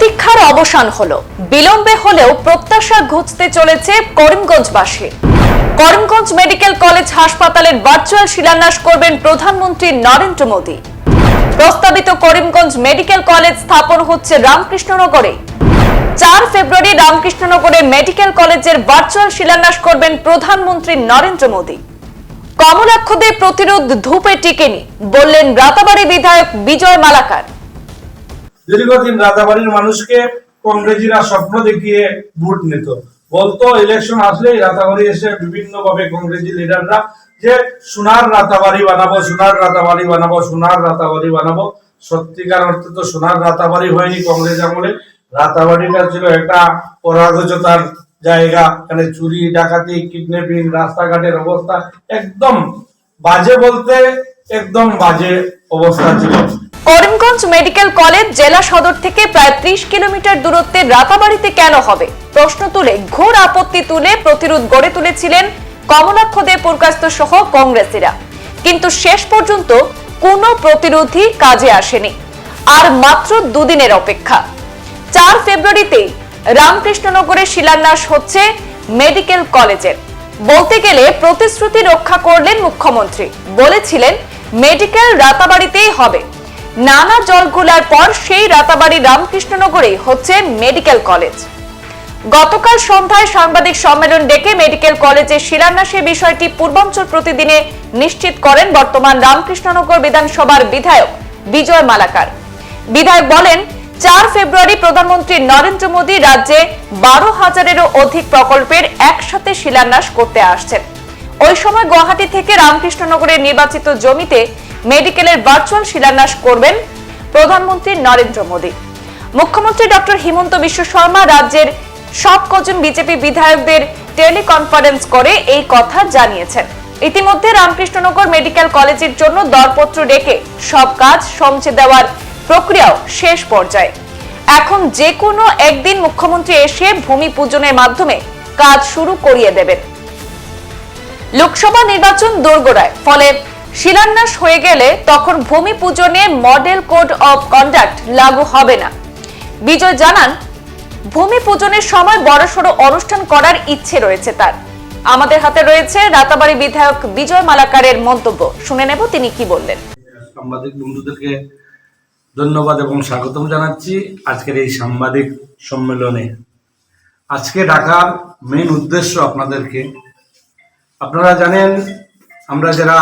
প্রতীক্ষার অবসান হলো। বিলম্বে হলেও প্রত্যাশা ঘুচতে চলেছে করিমগঞ্জবাসী। করিমগঞ্জ মেডিকেল কলেজ হাসপাতালের ভার্চুয়াল শিলান্যাস করবেন প্রধানমন্ত্রী নরেন্দ্র মোদী। প্রস্তাবিত করিমগঞ্জ মেডিকেল কলেজ স্থাপন হচ্ছে রামকৃষ্ণনগরে। চার ফেব্রুয়ারি রামকৃষ্ণনগরে মেডিকেল কলেজের ভার্চুয়াল শিলান্যাস করবেন প্রধানমন্ত্রী নরেন্দ্র মোদী। কমলাক্ষদের প্রতিরোধ ধূপে টিকেনি, বললেন রাতাবাড়ি বিধায়ক বিজয় মালাকার। দীর্ঘদিন রাতাবাড়ির মানুষকে কংগ্রেসিরা স্বপ্ন দেখিয়ে ভোট নিত। বলতো, ইলেকশন আসলেই রাতাবাড়ি এসে বিভিন্ন ভাবে কংগ্রেসি লিডাররা যে, সোনার রাতাবাড়ি বানাবো, সোনার রাতাবাড়ি বানাবো, সোনার রাতাবাড়ি বানাবো। সত্যিকার অর্থে তো সোনার রাতাবাড়ি হয়নি কংগ্রেস আমলে। রাতাবাড়িটা ছিল একটা অরাজকতার জায়গা। মানে চুরি, ডাকাতি, কিডন্যাপিং, রাস্তাঘাটের অবস্থা একদম বাজে বলতে একদম বাজে অবস্থা ছিল। করিমগঞ্জ মেডিকেল কলেজ জেলা সদর থেকে প্রায় ত্রিশ কিলোমিটার দূরত্বে রাতাবাড়িতে কেন হবে? প্রশ্ন তুলে ঘোর আপত্তি তুলে প্রতিরোধ গড়ে তুলেছিলেন কমলাক্ষ দে পুরকাস্ত সহ কংগ্রেসীরা। কিন্তু শেষ পর্যন্ত কোনো প্রতিরোধী কাজে আসেনি। আর মাত্র দুদিনের অপেক্ষা। চার ফেব্রুয়ারিতে রামকৃষ্ণনগরে শিলান্যাস হচ্ছে মেডিকেল কলেজের। বলতে গেলে প্রতিশ্রুতি রক্ষা করলেন মুখ্যমন্ত্রী। বলেছিলেন, মেডিকেল রাতাবাড়িতেই হবে। নানা জলঘোলার পর সেই রাতাবাড়ি রামকৃষ্ণনগরে হচ্ছে মেডিকেল কলেজ। গতকাল সন্ধ্যায় সাংবাদিক সম্মেলন ডেকে মেডিকেল কলেজের শিলান্যাসের বিষয়টি পূর্বাঞ্চল প্রতিদিনে নিশ্চিত করেন বর্তমান রামকৃষ্ণনগর বিধানসভার বিধায়ক বিজয় মালাকার। বিধায়ক বলেন, চার ফেব্রুয়ারি প্রধানমন্ত্রী নরেন্দ্র মোদী রাজ্যে বারো হাজারেরও অধিক প্রকল্পের একসাথে শিলান্যাস করতে আসছেন। ওই সময় গুয়াহাটি থেকে রামকৃষ্ণনগরের নির্বাচিত জমিতে মেডিকেলের ভার্চুয়াল শিলান্যাস করবেন প্রধানমন্ত্রী নরেন্দ্র মোদী। মুখ্যমন্ত্রী ডক্টর হিমন্ত বিশ্ব শর্মা রাজ্যের সব কজন বিজেপি বিধায়কদের টেলিকনফারেন্স করে এই কথা জানিয়েছেন। ইতিমধ্যে রামকৃষ্ণনগর মেডিকেল কলেজের জন্য দরপত্র ডেকে সব কাজ সমঝে দেওয়ার প্রক্রিয়াও শেষ পর্যায়ে। এখন যে কোনো একদিন মুখ্যমন্ত্রী এসে ভূমি পূজনের মাধ্যমে কাজ শুরু করিয়ে দেবেন। লোকসভা নির্বাচন দোরগোড়ায় ফলে শিলান্যাস হয়ে গেলে তখন ভূমি পূজনে মডেল কোড অফ কন্ডাক্ট লাগু হবে না। বিজয় জানান, ভূমি পূজনের সময় বড়সড় অনুষ্ঠান করার ইচ্ছে রয়েছে তার। আমাদের হাতে রয়েছে রাতাবাড়ি বিধায়ক বিজয় মালাকারের মন্তব্য। শুনে নেব তিনি কি বললেন। সাংবাদিক বন্ধুদেরকে ধন্যবাদ এবং স্বাগতম জানাচ্ছি আজকের এই সাংবাদিক সম্মেলনে। আজকে ডাকার মেন উদ্দেশ্য আপনাদেরকে। আপনারা জানেন, আমরা যারা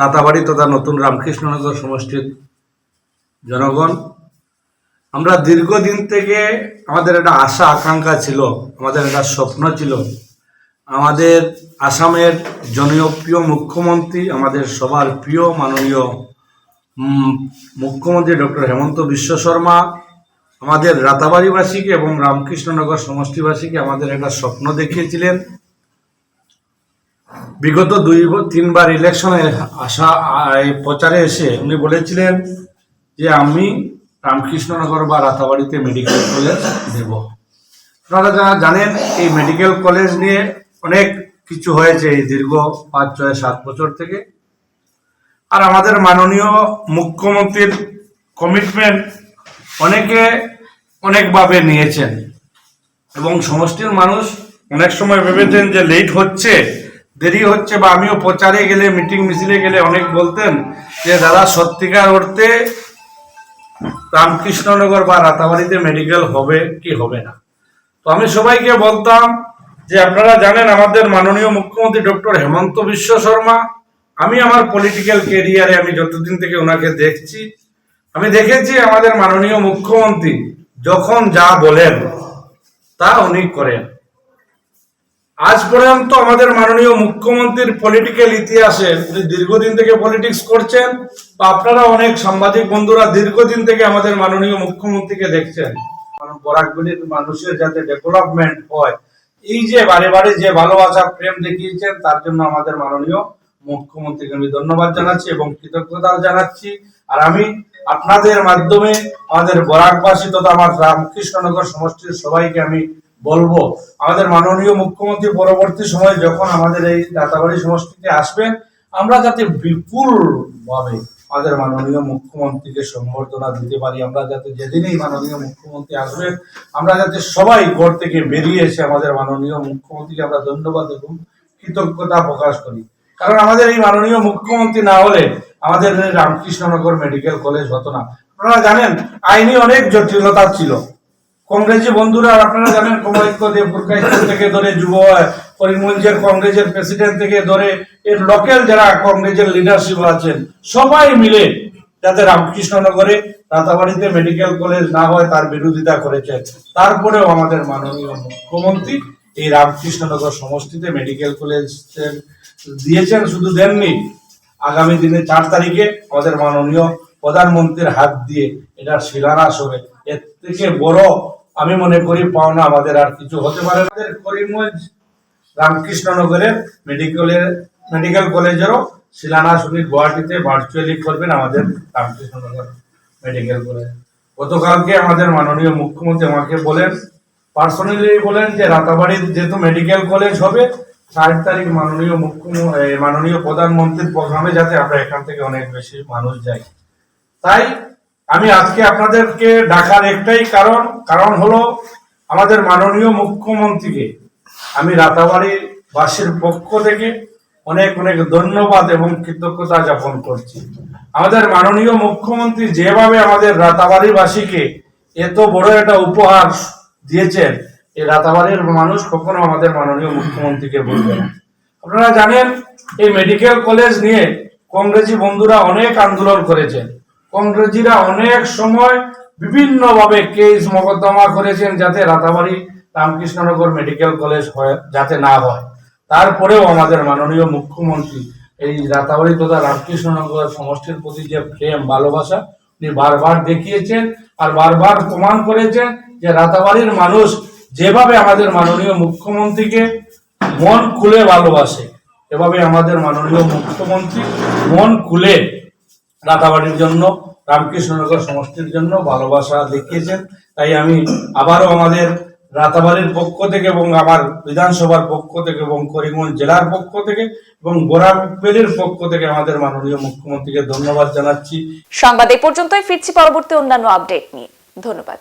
রাতাবাড়ি তথা নতুন রামকৃষ্ণনগর সমষ্টির জনগণ। আমরা দীর্ঘদিন থেকে আমাদের একটা আশা, আকাঙ্ক্ষা ছিল, আমাদের একটা স্বপ্ন ছিল। আমাদের আসামের জনপ্রিয় মুখ্যমন্ত্রী, আমাদের সবার প্রিয় মাননীয় মুখ্যমন্ত্রী ডক্টর হেমন্ত বিশ্ব শর্মা, আমাদের রাতাবাড়িবাসীকে এবং রামকৃষ্ণনগর সমষ্টিবাসীকে আমাদের একটা স্বপ্ন দেখিয়েছিলেন। বিগত দুই তিনবার ইলেকশনে আসা প্রচারে এসে উনি বলেছিলেন যে আমি রামকৃষ্ণনগর বা রাতাবাড়িতে মেডিকেল কলেজ দেব। আপনারা যারা জানেন, এই মেডিকেল কলেজ নিয়ে অনেক কিছু হয়েছে এই দীর্ঘ পাঁচ, ছয়, সাত বছর থেকে। আর আমাদের মাননীয় মুখ্যমন্ত্রীর কমিটমেন্ট অনেকে অনেকভাবে নিয়েছেন। এবং সমষ্টির মানুষ অনেক সময় ভেবেছেন যে লেট হচ্ছে দেরি হচ্ছে বা আমিও প্রচারে গেলে, মিটিং মিছিলে গেলে অনেক বলতেন যে, দাদা, সত্যিকার অর্থে রামকৃষ্ণনগর বা রাতাবাড়িতে মেডিকেল হবে কি হবে না? তো আমি সবাইকে বলতাম যে, আপনারা জানেন আমাদের মাননীয় মুখ্যমন্ত্রী ডক্টর হেমন্ত বিশ্ব শর্মা, আমি আমার পলিটিক্যাল কেরিয়ারে আমি যতদিন থেকে ওনাকে দেখছি, আমি দেখেছি আমাদের মাননীয় মুখ্যমন্ত্রী যখন যা বলেন, তা উনি করেন। আজ পর্যন্ত আমাদের মাননীয় মুখ্যমন্ত্রীর পলিটিক্যাল ইতিহাসে উনি দীর্ঘদিন থেকে পলিটিক্স করছেন, বা আপনারা অনেক সাংবাদিক বন্ধুরা দীর্ঘদিন থেকে আমাদের মাননীয় মুখ্যমন্ত্রীকে দেখছেন। কারণ বরাকগুলির মানুষের যাতে ডেভেলপমেন্ট হয়, এই যে বারে বারে যে ভালোবাসা, প্রেম দেখিয়েছেন, তার জন্য আমাদের মাননীয় মুখ্যমন্ত্রীকে আমি ধন্যবাদ জানাচ্ছি এবং কৃতজ্ঞতা জানাচ্ছি। আর আমি আপনাদের মাধ্যমে আমাদের বরাকবাসী তথা আমার রামকৃষ্ণনগর সমষ্টির সবাইকে আমি বলব, আমাদের মাননীয় মুখ্যমন্ত্রী পরবর্তী সময় যখন আমাদের এই দাতাবাড়ি সমষ্টিতে আসবেন, আমরা যাতে বিপুল ভাবে আমাদের মাননীয় মুখ্যমন্ত্রীকে সম্বর্ধনা দিতে পারি, আমরা যাতে যেদিনই মাননীয় মুখ্যমন্ত্রী আসবেন, আমরা যাতে সবাই ঘর থেকে বেরিয়ে এসে আমাদের মাননীয় মুখ্যমন্ত্রীকে আমরা ধন্যবাদ এবং কৃতজ্ঞতা প্রকাশ করি। কারণ আমাদের এই মাননীয় মুখ্যমন্ত্রী না হলে আমাদের রামকৃষ্ণনগর মেডিকেল কলেজ হতো না। আপনারা জানেন, আইনি অনেক জটিলতা ছিল। কংগ্রেসি বন্ধুরা, আপনারা জানেন কমলাক্ষ দেবপুরকা স্কুল থেকে ধরে যুব করিমগঞ্জের কংগ্রেসের প্রেসিডেন্ট থেকে ধরে এর লোকাল যারা কংগ্রেসের লিডারশিপ আছেন, সবাই মিলে যাতে রামকৃষ্ণনগরে রাতাবাড়িতে মেডিকেল কলেজ না হয়, তার বিরোধিতা করেছেন তারপরেও আমাদের মাননীয় মুখ্যমন্ত্রী এই রামকৃষ্ণনগর সমষ্টিতে মেডিকেল কলেজ দিয়েছেন, শুধু দেননি, আগামী দিনে চার তারিখে আমাদের মাননীয় প্রধানমন্ত্রীর হাত দিয়ে এটার শিলান্যাস হবে। এর থেকে বড় আমি মনে করি পাওনা আমাদের আর কিছু হতে পারে। আমাদের করিমগঞ্জ রামকৃষ্ণনগরের মেডিকেলের, মেডিকেল কলেজেরও শিলান্যাস উনি গুয়াহাটিতে ভার্চুয়ালি করবেন আমাদের রামকৃষ্ণনগর মেডিকেল কলেজ গতকালকে আমাদের মাননীয় মুখ্যমন্ত্রী আমাকে বলেন পার্সোনালি বলেন যে রাতাবাড়ির যেহেতু মেডিকেল কলেজ হবে, ষাট তারিখ মাননীয় মুখ্যমন্ত্রী মাননীয় প্রধানমন্ত্রীর প্রোগ্রামে যাতে আমরা এখান থেকে অনেক বেশি মানুষ যাই তাই আমি আজকে আপনাদেরকে ডাকার একটাই কারণ কারণ হলো আমাদের মাননীয় মুখ্যমন্ত্রীকে আমি রাতাবাড়ি বাসীর পক্ষ থেকে অনেক অনেক ধন্যবাদ এবং কৃতজ্ঞতা জ্ঞাপন করছি। আমাদের মাননীয় মুখ্যমন্ত্রী যেভাবে আমাদের রাতাবাড়িবাসীকে এত বড় একটা উপহার দিয়েছেন, এই রাতাবাড়ির মানুষ কখনো আমাদের মাননীয় মুখ্যমন্ত্রীকে বলবে না। আপনারা জানেন, এই মেডিকেল কলেজ নিয়ে কংগ্রেসি বন্ধুরা অনেক আন্দোলন করেছেন। কংগ্রেসিরা অনেক সময় বিভিন্ন ভাবে কেস মোকদ্দমা করেছেন যাতে রাতাবাড়ি রামকৃষ্ণনগর মেডিকেল কলেজ হয়, যাতে না হয়। তারপরেও আমাদের মাননীয় মুখ্যমন্ত্রী এই রাতাবাড়ি তথা রামকৃষ্ণনগর সমষ্টির প্রতি যে প্রেম, ভালোবাসা, উনি বারবার দেখিয়েছেন আর বারবার প্রমাণ করেছেন যে রাতাবাড়ির মানুষ যেভাবে আমাদের মাননীয় মুখ্যমন্ত্রীকে মন খুলে ভালোবাসে, এভাবে আমাদের মাননীয় মুখ্যমন্ত্রী মন খুলে রাতাবাড়ির জন্য, রামকৃষ্ণনগর সমষ্টির জন্য ভালোবাসা দেখিয়েছেন। তাই আমি আবারও আমাদের রাতাবাড়ির পক্ষ থেকে এবং আমার বিধানসভার পক্ষ থেকে এবং করিমগঞ্জ জেলার পক্ষ থেকে এবং গোরাবেলির পক্ষ থেকে আমাদের মাননীয় মুখ্যমন্ত্রীকে ধন্যবাদ জানাচ্ছি। সংবাদ এ পর্যন্তই, ফিরছি পরবর্তী অন্যান্য আপডেট নিয়ে। ধন্যবাদ।